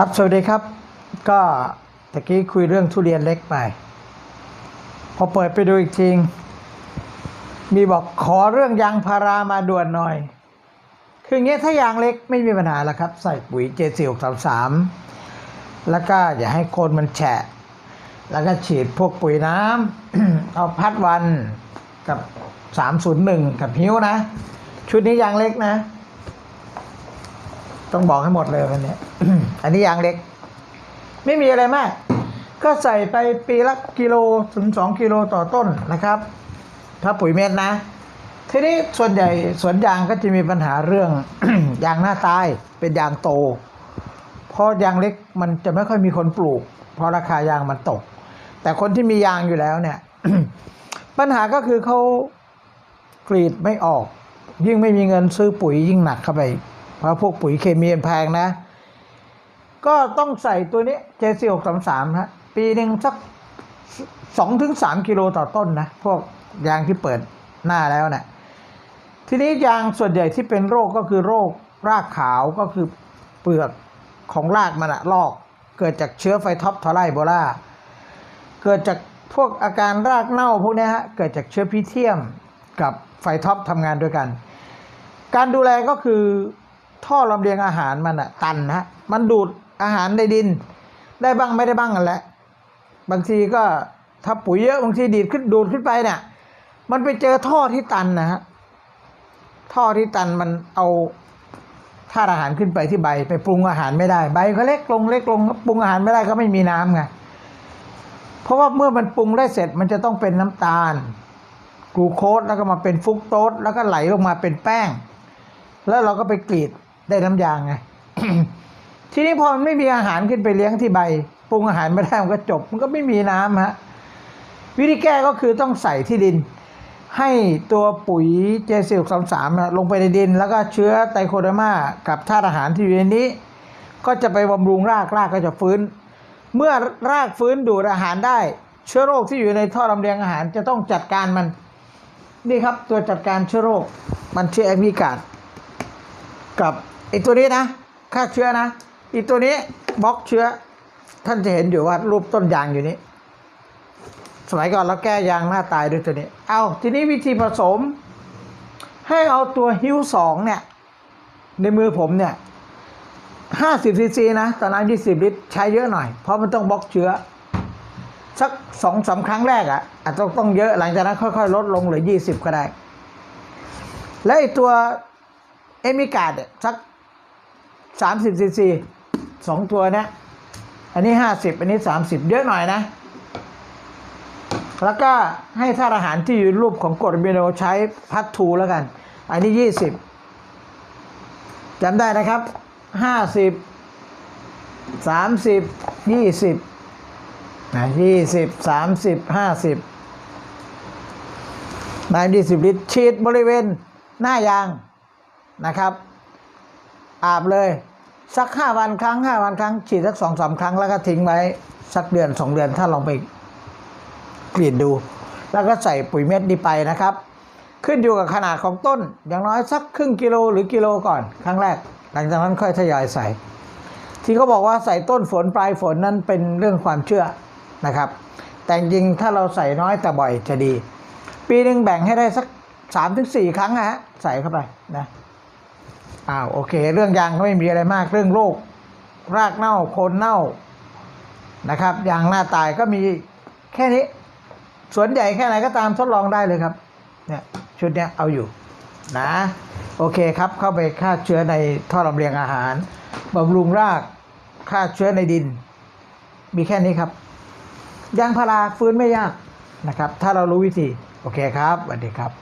ครับ สวัสดีครับ ก็ตะกี้คุยเรื่องทุเรียนเล็กไป พอเปิดไปดูอีกทีมีบอกขอเรื่องยางพารามาด่วนหน่อย คืองเงี้ยถ้ายางเล็กไม่มีปัญหาแล้วครับ ใส่ปุ๋ยเจสิบสามสามแล้วก็อย่าให้โคนมันแฉะ แล้วก็ฉีดพวกปุ๋ยน้ำเอาพัดวันกับสามศูนย์หนึ่งกับฮิ้วนะ ชุดนี้ยางเล็กนะ ต้องบอกให้หมดเลยวันนี้อันนี้ยางเล็ก ไม่มีอะไรมาก ก็ใส่ไปปีละกิโลถึงสองกิโลต่อต้นนะครับ ถ้าปุ๋ยเม็ดนะ ทีนี้ส่วนใหญ่สวนยางก็จะมีปัญหาเรื่องยางหน้าตายเป็นยางโต เพราะยางเล็กมันจะไม่ค่อยมีคนปลูก เพราะราคายางมันตก แต่คนที่มียางอยู่แล้วเนี่ย ปัญหาก็คือเขากรีดไม่ออก ยิ่งไม่มีเงินซื้อปุ๋ยยิ่งหนักเข้าไป ราะพวกปุ๋ยเคมีมันแพงนะ ก็ต้องใส่ตัวนี้เจซีหกสามสามฮะปีหนึ่งสักสองถึงสามกิโลต่อต้นนะ พวกยางที่เปิดหน้าแล้วเนะี่ยทีนี้ยางส่วนใหญ่ที่เป็นโรคก็คือโรครากขาวก็คือเปลือกของรากมันอะลอก เกิดจากเชื้อไฟท็อปทอไรโบลาเกิดจากพวกอาการรากเน่าพวกเนี้ยฮะเกิดจากเชื้อพิเทียมกับไฟท็อปทำงานด้วยกัน การดูแลก็คือ ท่อลำเลียงอาหารมันอะตันนะมันดูดอาหารในดิน ได้บ้างไม่ได้บ้างกันแหละบางทีก็ถ้าปุ๋ยเยอะบางทีดีดขึ้นดูดขึ้นไปเนี่ยมันไปเจอท่อที่ตันนะฮะท่อที่ตันมันเอาธาตุอาหารขึ้นไปที่ใบ ไปปรุงอาหารไม่ได้ใบก็เล็กลงเล็กลงปรุงอาหารไม่ได้ก็ไม่มีน้ำไงเพราะว่าเมื่อมันปรุงได้เสร็จมันจะต้องเป็นน้ำตาลกลูโคสแล้วก็มาเป็นฟุกโตสแล้วก็ไหลลงมาเป็นแป้ง แล้วเราก็ไปกรีด ได้น้ำยางไงทีนี้พอมันไม่มีอาหารขึ้นไปเลี้ยงที่ใบปรุงอาหารไม่ได้มันก็จบ มันก็ไม่มีน้ำฮะวิธีแก้ก็คือต้องใส่ที่ดิน ให้ตัวปุ๋ยเจสิลสามสามลงไปในดิน แล้วก็เชื้อไตโคเดมากับธาตุอาหารที่อยู่ในนี้ ก็จะไปบำรุงรากรากก็จะฟื้น เมื่อรากฟื้นดูดอาหารได้ เชื้อโรคที่อยู่ในท่อลำเลียงอาหารจะต้องจัดการมันนี่ครับตัวจัดการเชื้อโรคมันชื่อแอมิกาดกับ ไอตัวนี้นะฆ่าเชื้อนะ อีตัวนี้บล็อกเชื้อ ท่านจะเห็นอยู่ว่ารูปต้นยางอยู่นี้ สมัยก่อนเราแก้ยางหน้าตายด้วยตัวนี้ เอาทีนี้วิธีผสม ให้เอาตัวฮิวสองเนี่ย ในมือผมเนี่ยห้าสิบซีซีนะตอนนั้นยี่สิบลิตรใช้เยอะหน่อย เพราะมันต้องบล็อกเชื้อ สักสองสาครั้งแรกอะ่ะอาจจะต้องเยอะหลังจากนั้นค่อย ๆ ลดลงเหลือยี่สิบก็ได้ และไอตัวเอมิกาดเนี่ยสัก สามสิบซีซีสองตัวเนี้ยอันนี้ห้าสิบอันนี้สามสิบเยอะหน่อยนะ แล้วก็ให้ธาตุอาหารที่อยู่รูปของกรดอะมิโนใช้พัดทูแล้วกัน อันนี้ยี่สิบจำได้นะครับห้าสิบสามสิบยี่สิบนะยี่สิบสามสิบห้าสิบน้ำยี่สิบลิตรฉีดบริเวณหน้ายางนะครับ อาบเลย สักห้าวันครั้งห้าวันครั้ง ฉีดสักสองสามครั้งแล้วก็ทิ้งไว้สักเดือนสองเดือนถ้าลองไปกรีดดู แล้วก็ใส่ปุ๋ยเม็ดนี้ไปนะครับ ขึ้นอยู่กับขนาดของต้น อย่างน้อยสักครึ่งกิโลหรือกิโลก่อน ครั้งแรก หลังจากนั้นค่อยทยอยใส่ ที่เขาบอกว่าใส่ต้นฝนปลายฝนนั้นเป็นเรื่องความเชื่อนะครับ แต่จริงถ้าเราใส่น้อยแต่บ่อยจะดี ปีหนึ่งแบ่งให้ได้สักสามถึงสี่ครั้งนะฮะใส่เข้าไปนะ อ้าวโอเค เรื่องยางก็ไม่มีอะไรมากเรื่องโรครากเน่าโคนเน่านะครับยางหน้าตายก็มีแค่นี้ สวนใหญ่แค่ไหนก็ตามทดลองได้เลยครับเนี่ยชุดเนี้ยเอาอยู่นะโอเคครับเข้าไปฆ่าเชื้อในท่อลำเลียงอาหารบำรุงรากฆ่าเชื้อในดิน มีแค่นี้ครับยางพาราฟื้นไม่ยากนะครับ ถ้าเรารู้วิธี โอเคครับสวัสดีครับ